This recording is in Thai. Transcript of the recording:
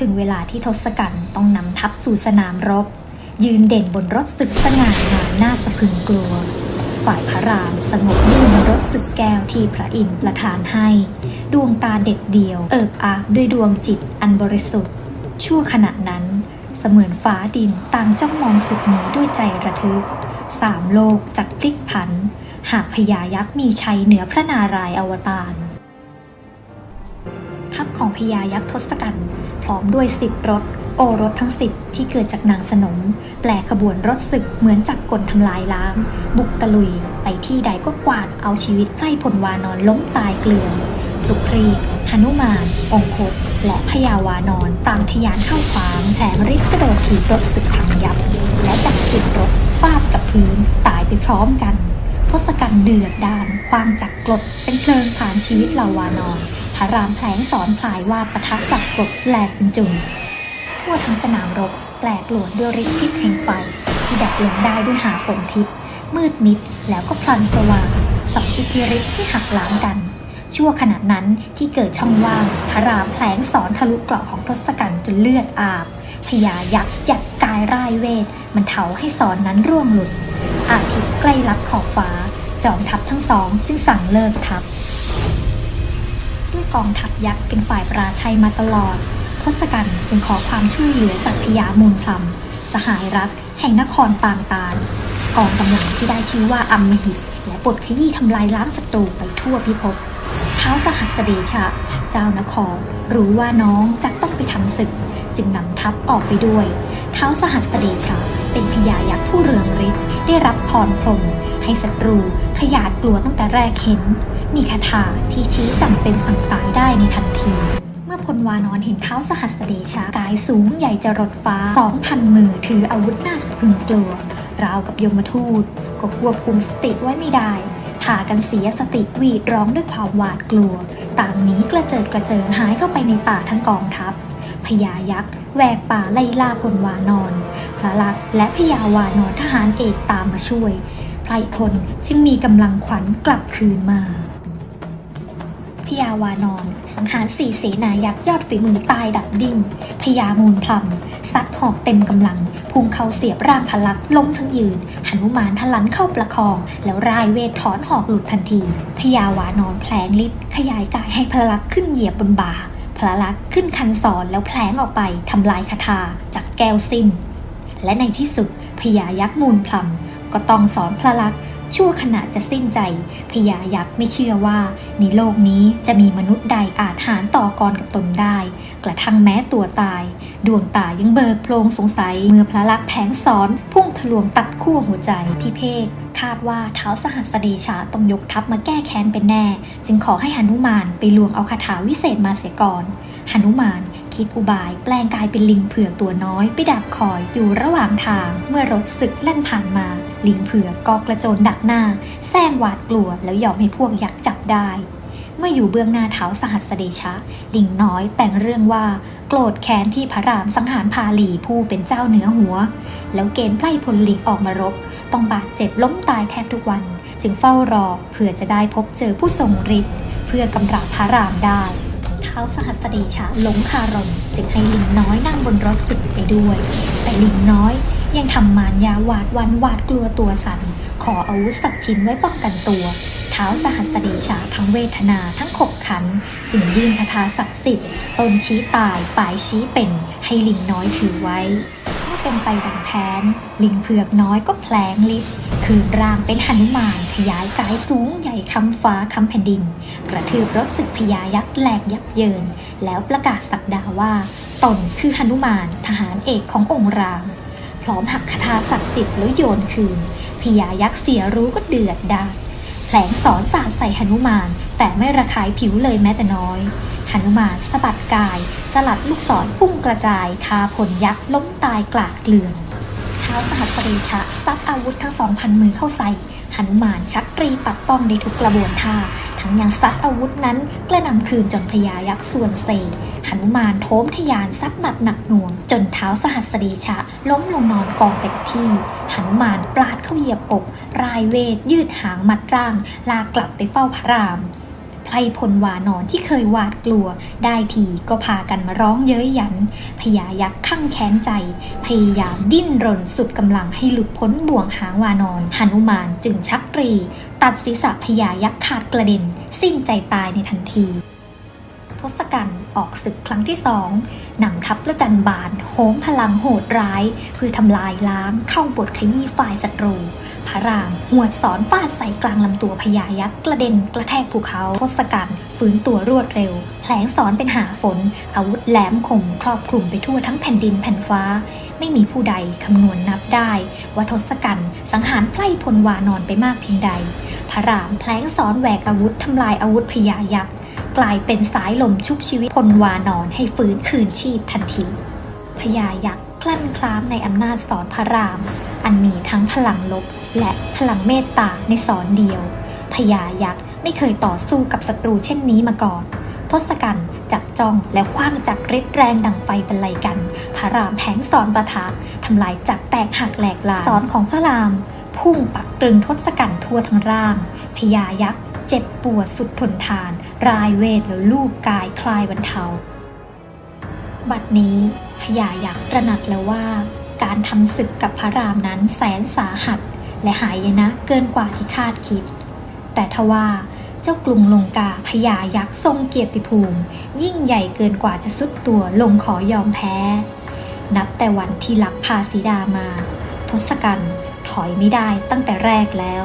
ถึงเวลาที่ทศกัณฐ์ต้องนำทัพสู่สนามรบ ยืนเด่นบนรถศึกสง่างามน่าสะพรึงกลัว ฝ่ายพระรามสงบนิ่งบนรถศึกแก้วที่พระอินทร์ประทานให้ ดวงตาเด็ดเดียว เอิบอาบด้วยดวงจิตอันบริสุทธิ์ ชั่วขณะนั้น เสมือนฟ้าดินต่างจ้องมองศึกนี้ด้วยใจระทึกสามโลกจักพลิกผัน หากพญายักษ์มีชัยเหนือพระนารายณ์อวตาร ทัพของพญายักษ์ทศกัณฐ์พร้อมด้วยสิบรถ โอรถทั้งสิบที่เกิดจากนางสนม แปลขบวนรถศึกเหมือนจักกลทำลายล้าง บุกตะลุย ไปที่ใดก็กวาดเอาชีวิตไพร่พลวานอนล้มตายเกลื่อนสุครีหนุมาน องคต และพญาวานอนตามทยานเข้าขวางแผลมริกระโดดถีบรถศึกพังยับ และจับสิบรถฟาดกับพื้นตายไปพร้อมกันทศกัณฐ์เดือดดานความจักกรดเป็นเพลิงผ่านชีวิตเหล่าวานอน ระรามแผลงสอนพลายวาดปะทะจักกรดแหลกเป็นจุนทั่วทั้งสนามรบแปลกหลวนด้วยฤทธิ์พิษแห่งไฟที่ดับลงได้ด้วยหาฝนทิพย์มืดมิดแล้วก็พลันสว่างสองอิทธิฤทธิ์ที่หักล้างกัน ชั่วขณะนั้นที่เกิดช่องว่างพระรามแผลงสอนทะลุเกราะของทศกัณฐ์จนเลือดอาบพญายักษ์ยัดกายร่ายเวท มันเถาให้สอนนั้นร่วงหลุด อาทิตย์ใกล้ลับขอบฟ้า จอมทัพทั้งสองจึงสั่งเลิกทัพ กองทัพยักษ์เป็นฝ่ายปราชัยมาตลอด ทศกัณฐ์จึงขอความช่วยเหลือจากพญามูลพลัมสหายรักแห่งนครปางตาลกองกำลังที่ได้ชื่อว่าอัมมหิต และปลดขยี้ทำลายล้างศัตรูไปทั่วพิภพเท้าสหัสเดชะ เจ้านครรู้ว่าน้องจะต้องไปทำศึก จึงนำทัพออกไปด้วย เท้าสหัสเดชะ เป็นพญายักษ์ผู้เรืองฤทธิ์ได้รับพรพรมให้ศัตรูขยาดกลัวตั้งแต่แรกเห็น มีคาถาที่ชี้สั่งเป็นสั่งตายได้ในทันที เมื่อพลวานอนเห็นเท้าสหัสเดชะกายสูงใหญ่จะรดฟ้าสองพันมือถืออาวุธน่าสะพรึงกลัว ราวกับยมทูต ก็ควบคุมสติไว้ไม่ได้พากันเสียสติหวีดร้องด้วยความหวาดกลัว ต่างหนีกระเจิดกระเจิงหายเข้าไปในป่าทั้งกองทัพพญายักษ์แหวกป่าไล่ล่าพลวานอนพระลักษณ์และพญาวานอนทหารเอกตามมาช่วยไพรพลจึงมีกำลังขวัญกลับคืนมา พญาวานอนสังหารสี่เสนายักษ์ยอดฝีมือตายดับดิ่งพญามูลพลัมซัดหอกเต็มกำลังพุ่งเข้าเสียบร่างพลักษม์ล้มทั้งยืนหนุมานทะลันเข้าประคอง แล้วรายเวทถอนหอกหลุดทันทีพญาวานอนแผลงฤทธิ์ขยายกายให้พลักษม์ขึ้นเหยียบบนบ่าพระลักษม์ขึ้นคันศรแล้วแผลงออกไปทำลายคาถาจากแก้วสิ้น และในที่สุดพญายักษ์มูลพลัมก็ต้องสอนพระลักษ์ ชั่วขณะจะสิ้นใจพญายักษ์ไม่เชื่อว่า ในโลกนี้จะมีมนุษย์ใดอาจหารต่อกรกับตนได้ กระทั่งแม้ตัวตาย ดวงตายังเบิกโพลงสงสัย เมื่อพระลักษณ์แผงสอน พุ่งทะลวงตัดขั้วหัวใจพิเภกคาดว่าเท้าสหัสเดชาต้องยกทัพมาแก้แค้นเป็นแน่ จึงขอให้หนุมานไปลวงเอาคาถาวิเศษมาเสียก่อนหนุมานคิดอุบายแปลงกายเป็นลิงเผือกตัวน้อย ไปดักคอยอยู่ระหว่างทาง เมื่อรถศึกแล่นผ่านมา ลิงเผือกก็กระโจนดักหน้าแซงหวาดกลัวแล้วยอมให้พวกยักษ์จับได้ เมื่ออยู่เบื้องหน้าเท้าสหัสเดชะ ลิงน้อยแต่งเรื่องว่าโกรธแค้นที่พระรามสังหารพาลีผู้เป็นเจ้าเหนือหัว แล้วเกณฑ์ไพร่พลลิงออกมารบ ต้องบาดเจ็บล้มตายแทบทุกวัน จึงเฝ้ารอเพื่อจะได้พบเจอผู้ทรงฤทธิ์เพื่อกำราบพระรามได้เท้าสหัสเดชะหลงคารมจึงให้ลิงน้อยนั่งบนรถศึกไปด้วย แต่ลิงน้อย ยังทำมารยาหวาดวันหวาดกลัวตัวสันขออาวุธสักชิ้นไว้ป้องกันตัว เท้าสหัสเดชะทั้งเวทนาทั้งขบขัน จึงยื่นคาถาศักดิ์สิทธิ์ตนชี้ตายปลายชี้เป็นให้ลิงน้อยถือไว้เมื่อเป็นไปดังแผนลิงเผือกน้อยก็แผลงฤทธิ์คืนร่างเป็นหนุมานขยายกายสูงใหญ่คำฟ้าคำแผ่นดิน กระทืบรถศึกพญายักษ์แหลกยับเยิน แล้วประกาศสักดาว่า ตนคือหนุมานทหารเอกขององค์ราม ร้อมหักคาถาศักดิ์สิทธิ์แล้วโยนคืนพญายักษ์เสียรู้ก็เดือดดาลแผลงสอนสาดใส่หนุมาน แต่ไม่ระคายผิวเลยแม้แต่น้อยหนุมานสะบัดกาย สลัดลูกศรพุ่งกระจาย คาผลยักษ์ล้มตายกลาดเกลื่อนเท้าสหัสเดชะซัดอาวุธทั้งสองพันมือเข้าใส่หนุมานชักตรีปัดป้องในทุกกระบวนท่า ทั้งยังซัดอาวุธนั้นกระหนำคืนจนพญายักษ์ส่วนเซหนุมานโถมทะยานซัดหมัดหนักหน่วง จนเท้าสหัสเดชะ ล้มลงนอนกองไปกับที่หนุมานปลาดเข้าเหยียบอก รายเวทยืดหางมัดร่าง ลากกลับไปเฝ้าพระราม ไพรพลวานอนที่เคยหวาดกลัว ได้ทีก็พากันมาร้องเย้ยหยัน พญายักษ์ข้างแค้นใจ พยายามดิ้นรนสุดกำลังให้หลุดพ้นบ่วงหางวานอนหนุมานจึงชักตรี ตัดศีรษะพญายักษ์ขาดกระเด็น สิ้นใจตายในทันทีทศกัณฐ์ออกศึกครั้งที่สองนำทัพประจันบานโหมพลังโหดร้าย เพื่อทำลายล้างเข้าบทขยี้ฝ่ายศัตรู พระราม หวดสอนฟาดใส่กลางลำตัวพญายักษ์กระเด็นกระแทกภูเขาทศกัณฐ์ฟื้นตัวรวดเร็วแผลงสอนเป็นหาฝน อาวุธแหลมคมครอบคลุมไปทั่วทั้งแผ่นดินแผ่นฟ้า ไม่มีผู้ใดคำนวณนับได้ ว่าทศกัณฐ์สังหารไพร่พลวานอนไปมากเพียงใด พระรามแผลงสอนแหวกอาวุธทำลายอาวุธพญายักษ์กลายเป็นสายลมชุบชีวิตพลวานอนให้ฟื้นคืนชีพทันทีพญายักษ์กลั้นคล้ามในอำนาจสอนพระราม อันมีทั้งพลังลบ และพลังเมตตาในสอนเดียวพญายักษ์ไม่เคยต่อสู้กับศัตรูเช่นนี้มาก่อน ทศกัณฐ์จับจ้องและคว้างจักรฤทธิ์แรงดังไฟบรรลัยกัน พระรามแทงสอนประทะทำลายจักรแตกหักแหลกลาสอนของพระราม พุ่งปักตรึงทศกัณฐ์ทั่วทั้งร่างพญายักษ์เจ็บปวดสุดทนทาน รายเวทแล้วลูบกายคลายบรรเทา บัดนี้พญายักษ์ระหนักแล้วว่า การทำศึกกับพระรามนั้นแสนสาหัส และหายนะเกินกว่าที่คาดคิด แต่ทว่าเจ้ากรุงลงกาพญายักษ์ทรงเกียรติภูมิ ยิ่งใหญ่เกินกว่าจะสุดตัวลงขอยอมแพ้ นับแต่วันที่ลักพาสีดามา ทศกัณฐ์ถอยไม่ได้ตั้งแต่แรกแล้ว